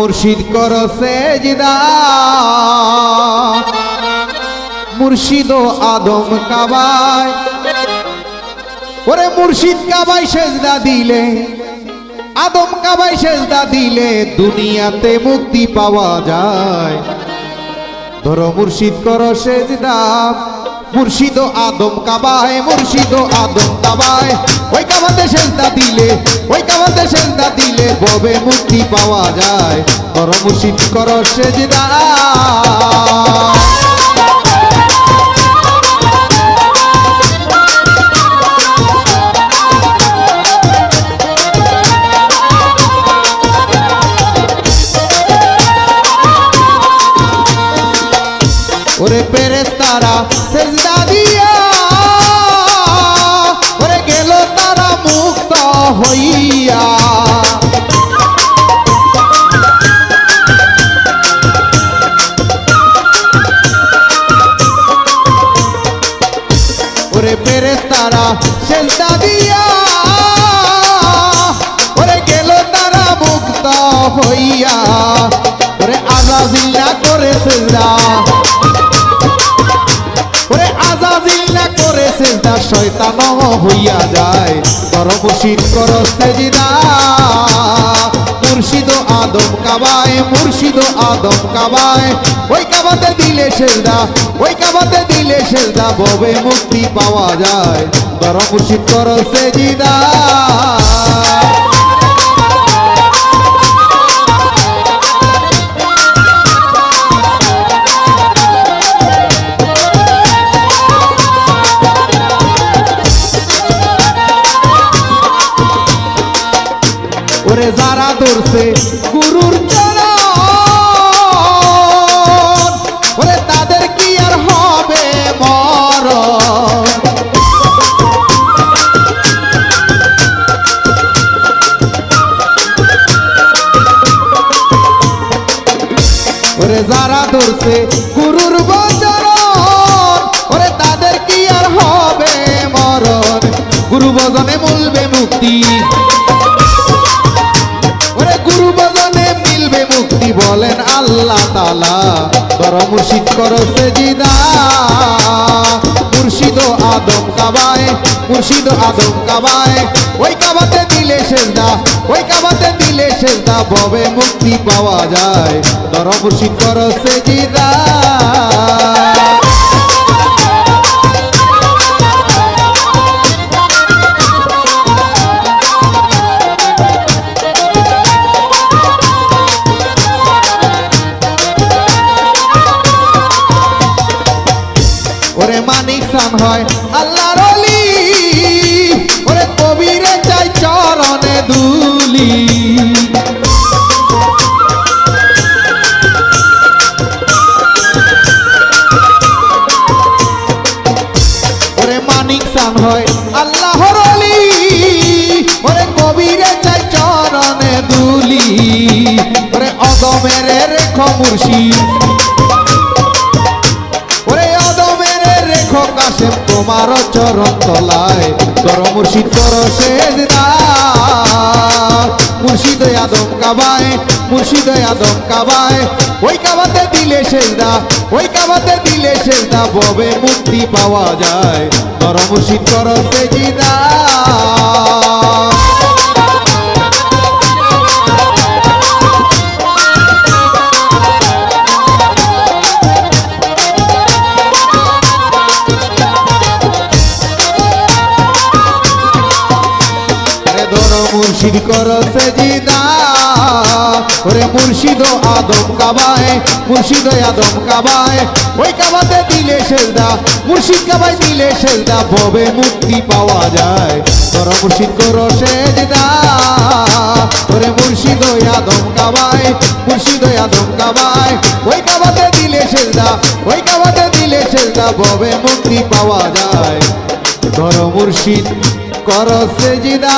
মুর্শিদ কর সেজদা। মুর্শিদ আদম কাবায়। ওরে মুর্শিদ কাবাই সেজদা দিলে, আদম কাবাই সেজদা দিলে দুনিয়াতে মুক্তি পাওয়া যায়। ধরো মুর্শিদ কর সেজদা। মুর্শিদ আদম কাবায়, মুর্শিদ আদম কাবায়। ওই কাবাতে সেজদা দিলে, ওই কাবাতে সেজদা দিলে ববে মুক্তি পাওয়া যায়? ধরো মুর্শিদ, কর সেজদা। ওরে পেরেস্তারা সেজদা দিয়া ওরে গেল তারা মুক্ত হইয়া। ওরে পেরেস্তারা সেজদা দিয়া ওরে গেল তারা মুক্ত হইয়া। ওরে আজাজিল্লা করে সেজদা সেজদা শয়তান হইয়া যায়। কর কর সেজিদা মুর্শিদ আদম কাবায়, মুর্শিদ আদম কাবায়। ওই কাবাতে দিলে সেজদা, ওই কাবাতে দিলে সেজদা, ববে মুক্তি পাওয়া যায়। কর মুর্শিদ কর সেজদা ওরে যারা ধরছে গুরুর কি আর হবে মরণ? ওরে যারা ধরছে গুরুর বচরণ ওরে তাদের কি আর হবে মরণ? গুরু বজনে মূলবে মুক্তি বলেন আল্লাহ তালা বড় মুর্শিদ কর সেজিদা। মুর্শিদ আদম কাবায়, মুর্শিদ আদম কাবায়, ওই কাবাতে দিলে সেজদা, ওই কাবাতে দিলে সেজদা ভবে মুক্তি পাওয়া যায়। বড় মুর্শিদ কর সেজিদা। সান হয় আল্লাহর অলি ওরে কবিরে চাই চরণে দুলি। ওরে মানিক সান হয় আল্লাহর অলি ওরে কবিরে চাই চরণে দুলি। ওরে অদমের রেখ মুর্শিদ। কাশেম তোমার চরণ তলায় কর মুর্শিদ কর সেজদা মুর্শিদ আদম কাবায়, মুর্শিদ আদম কাবায়, ওই কাবাতে দিলে সেজদা, ওই কাবাতে দিলে সেজদা, ববে মুক্তি পাওয়া যায়। কর মুর্শিদ কর সেজিদা। মুর্শিদ কর সেজিদা। ওরে মুর্শিদ আদম কাবায়, মুর্শিদ আদম কাবায়। ওই কাবাতে দিলে সেজদা, মুর্শিদ কাবায় দিলে সেজদা ববে মুক্তি পাওয়া যায়। ধরো মুর্শিদ, কর সেজদা। ওরে মুর্শিদ আদম কাবায়, মুর্শিদ আদম কাবায়। ওই কাবাতে দিলে সেজদা, ওই কাবাতে দিলে সেজদা ববে মুক্তি পাওয়া যায়। ধর মুর্শিদ কর সেজিদা।